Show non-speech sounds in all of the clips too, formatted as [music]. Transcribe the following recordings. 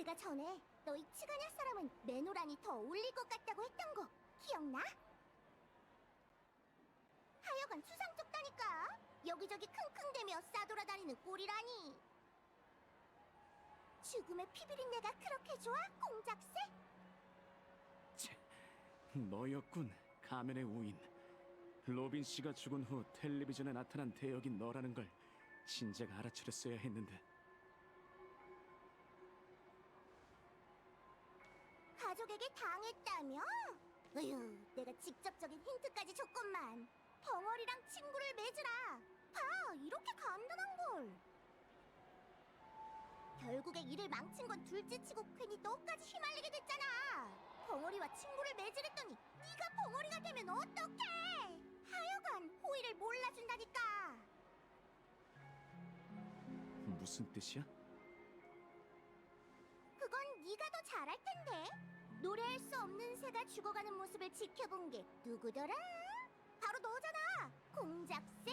내가 전에 너희 치가냐 사람은 메노란이 더 어울릴 것 같다고 했던 거 기억나? 하여간 수상 쩍다니까 여기저기 킁킁대며 싸돌아다니는 꼴이라니 죽음의 피비린내가 그렇게 좋아 공작새? 치, 너였군 가면의 우인. 로빈 씨가 죽은 후 텔레비전에 나타난 대역이 너라는 걸 진작 알아차렸어야 했는데 가족에게 당했다며? 으휴, 내가 직접적인 힌트까지 줬건만. 벙어리랑 친구를 맺으라. 봐, 이렇게 간단한 걸. 결국에 일을 망친 건 둘째치고 괜히 너까지 휘말리게 됐잖아. 벙어리와 친구를 맺으랬더니 네가 벙어리가 되면 어떡해? 하여간 호의를 몰라준다니까. 무슨 뜻이야? 그건 네가 더 잘할 텐데. 노래할 수 없는 새가 죽어가는 모습을 지켜본 게 누구더라? 바로 너잖아, 공작새.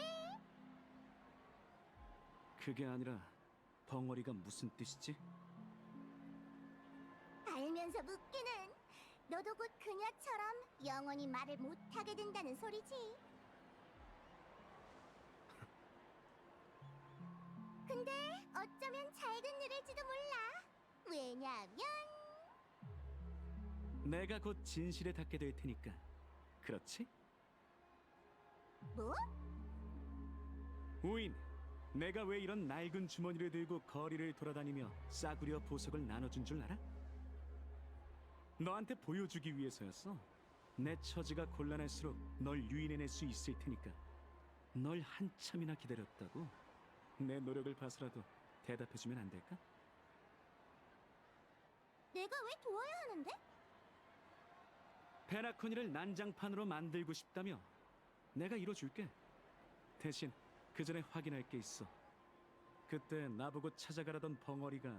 그게 아니라 벙어리가 무슨 뜻이지? 알면서 묻기는 너도 곧 그녀처럼 영원히 말을 못하게 된다는 소리지. 근데 어쩌면 잘 된 일일지도 몰라. 왜냐면 내가 곧 진실에 닿게 될 테니까 그렇지? 뭐? 우인, 내가 왜 이런 낡은 주머니를 들고 거리를 돌아다니며 싸구려 보석을 나눠준 줄 알아? 너한테 보여주기 위해서였어. 내 처지가 곤란할수록 널 유인해낼 수 있을 테니까. 널 한참이나 기다렸다고. 내 노력을 봐서라도 대답해주면 안 될까? 내가 왜 도와야 하는데? 페나코니를 난장판으로 만들고 싶다며 내가 이뤄줄게 대신 그 전에 확인할 게 있어 그때 나보고 찾아가라던 벙어리가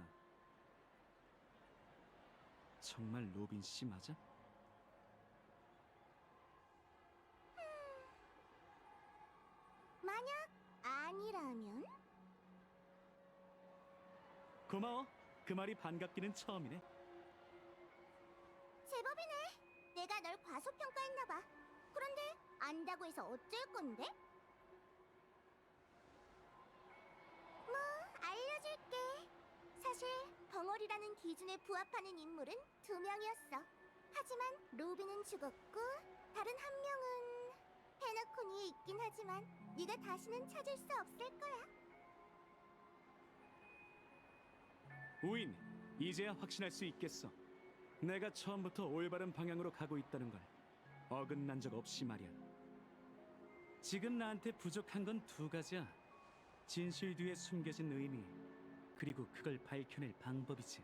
정말 로빈 씨 맞아? 만약 아니라면? 고마워 그 말이 반갑기는 처음이네 제법이네. 내가 널 과소평가했나봐. 그런데 안다고 해서 어쩔 건데? 뭐 알려줄게. 사실 벙어리라는 기준에 부합하는 인물은 두 명이었어. 하지만 로빈은 죽었고 다른 한 명은 페너코니에 있긴 하지만 네가 다시는 찾을 수 없을 거야. 우인 이제야 확신할 수 있겠어 내가 처음부터 올바른 방향으로 가고 있다는 걸 어긋난 적 없이 말이야 지금 나한테 부족한 건 두 가지야 진실 뒤에 숨겨진 의미 그리고 그걸 밝혀낼 방법이지 [laughs]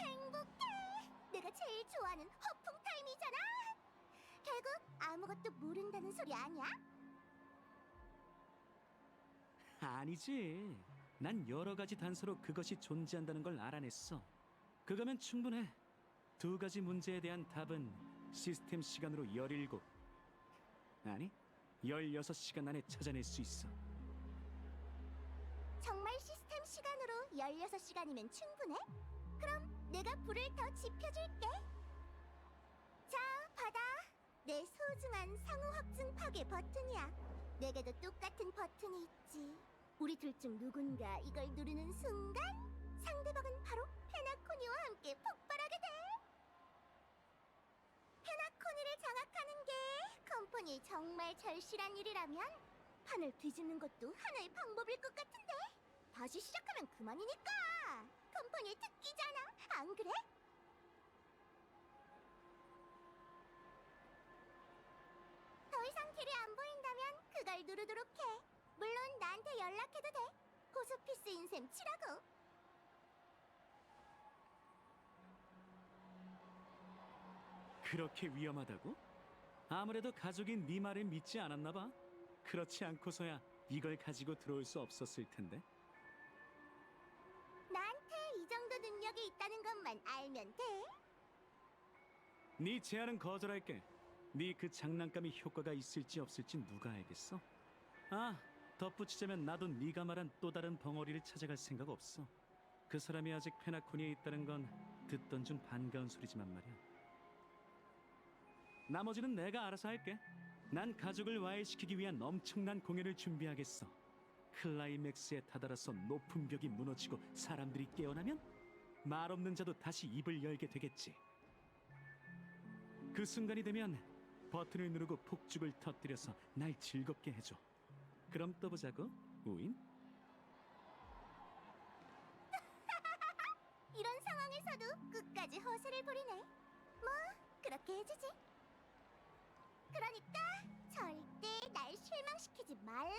행복해. 내가 제일 좋아하는 허풍 타임이잖아. 결국 아무것도 모른다는 소리 아니야? 아니지. 난 여러 가지 단서로 그것이 존재한다는 걸 알아냈어. 그거면 충분해. 두 가지 문제에 대한 답은 시스템 시간으로 17. 아니, 16시간 안에 찾아낼 수 있어. 정말 시스템 시간으로 16시간이면 충분해? 그럼 내가 불을 더 지펴줄게. 자, 받아. 내 소중한 상호 확증 파괴 버튼이야. 내게도 똑같은 버튼이 있지. 우리 둘 중 누군가 이걸 누르는 순간 상대방은 바로 페나코니와 함께 폭발하게 돼. 페나코니를 장악하는 게 컴퍼니의 정말 절실한 일이라면 판을 뒤집는 것도 하나의 방법일 것 같은데 다시 시작하면 그만이니까 컴퍼니의 특기잖아 안 그래? 더 이상 길이 안 보인다면 그걸 누르도록 해 물론 나한테 연락해도 돼 호스피스 인셈 치라고 그렇게 위험하다고? 아무래도 가족인 네 말을 믿지 않았나 봐. 그렇지 않고서야 이걸 가지고 들어올 수 없었을 텐데. 나한테 이 정도 능력이 있다는 것만 알면 돼 네 제안은 거절할게. 네 그 장난감이 효과가 있을지 없을지 누가 알겠어? 아, 덧붙이자면 나도 네가 말한 또 다른 벙어리를 찾아갈 생각 없어. 그 사람이 아직 페나코니에 있다는 건 듣던 중 반가운 소리지만 말이야. 나머지는 내가 알아서 할게. 난 가족을 와해시키기 위한 엄청난 공연을 준비하겠어. 클라이맥스에 다다라서 높은 벽이 무너지고 사람들이 깨어나면 말 없는 자도 다시 입을 열게 되겠지. 그 순간이 되면 버튼을 누르고 폭죽을 터뜨려서 날 즐겁게 해줘. 그럼 또 보자고, 우인. [laughs] 이런 상황에서도 끝까지 허세를 부리네. 뭐 그렇게 해주지. 그러니까 절대 날 실망시키지 말라고.